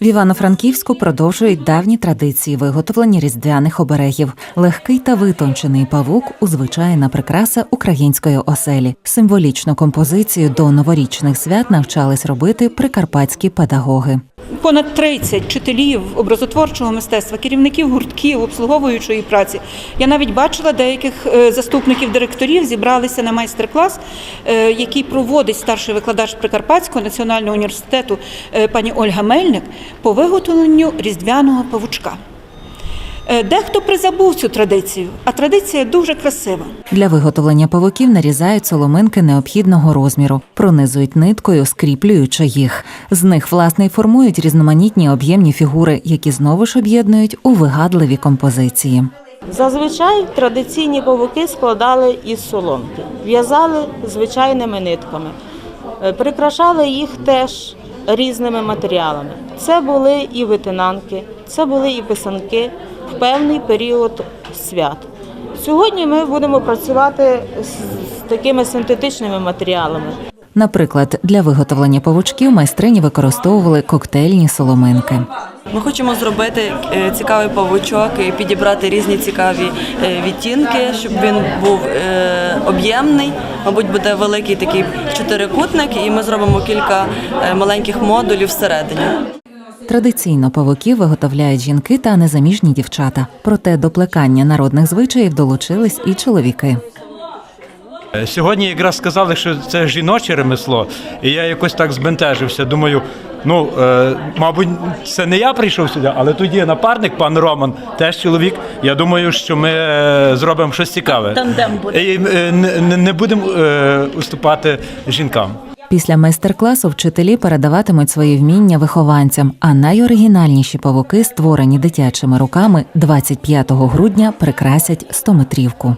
В Івано-Франківську продовжують давні традиції виготовлення різдвяних оберегів. Легкий та витончений павук узвичайна прикраса української оселі. Символічну композицію до новорічних свят навчались робити прикарпатські педагоги. Понад 30 вчителів образотворчого мистецтва, керівників гуртків, обслуговуючої праці. Я навіть бачила деяких е, заступників директорів зібралися на майстер-клас, е, який проводить старший викладач Прикарпатського національного університету е, пані Ольга Мельник по виготовленню різдвяного павучка. Е, Дехто призабув цю традицію, а традиція дуже красива. Для виготовлення павуків нарізають соломинки необхідного розміру, пронизують ниткою, скріплюючи їх. З них власне й формують різноманітні об'ємні фігури, які знову ж об'єднують у вигадливі композиції. Зазвичай традиційні павуки складали із соломки, в'язали звичайними нитками, Е, прикрашали їх теж різними матеріалами. Це були і витинанки, це були і писанки в певний період свят. Сьогодні ми будемо працювати з такими синтетичними матеріалами. Наприклад, для виготовлення павучків майстрині використовували коктейльні соломинки. Ми хочемо зробити е, цікавий павучок і підібрати різні цікаві е, відтінки, щоб він був е, об'ємний. Мабуть, буде великий такий чотирикутник, і ми зробимо кілька е, маленьких модулів всередині. Традиційно павуків виготовляють жінки та незаміжні дівчата. Проте до плекання народних звичаїв долучились і чоловіки. Е, Сьогодні якраз сказали, що це жіноче ремесло, і я якось так збентежився. Думаю, ну е, мабуть, це не я прийшов сюди, але тут є напарник, пан Роман, теж чоловік. Я думаю, що ми е, зробимо щось цікаве. Тандем буде. І е, не, не- не будемо е, уступати жінкам. Після майстер-класу вчителі передаватимуть свої вміння вихованцям, а найоригінальніші павуки, створені дитячими руками, 25 грудня прикрасять 100-метрівку.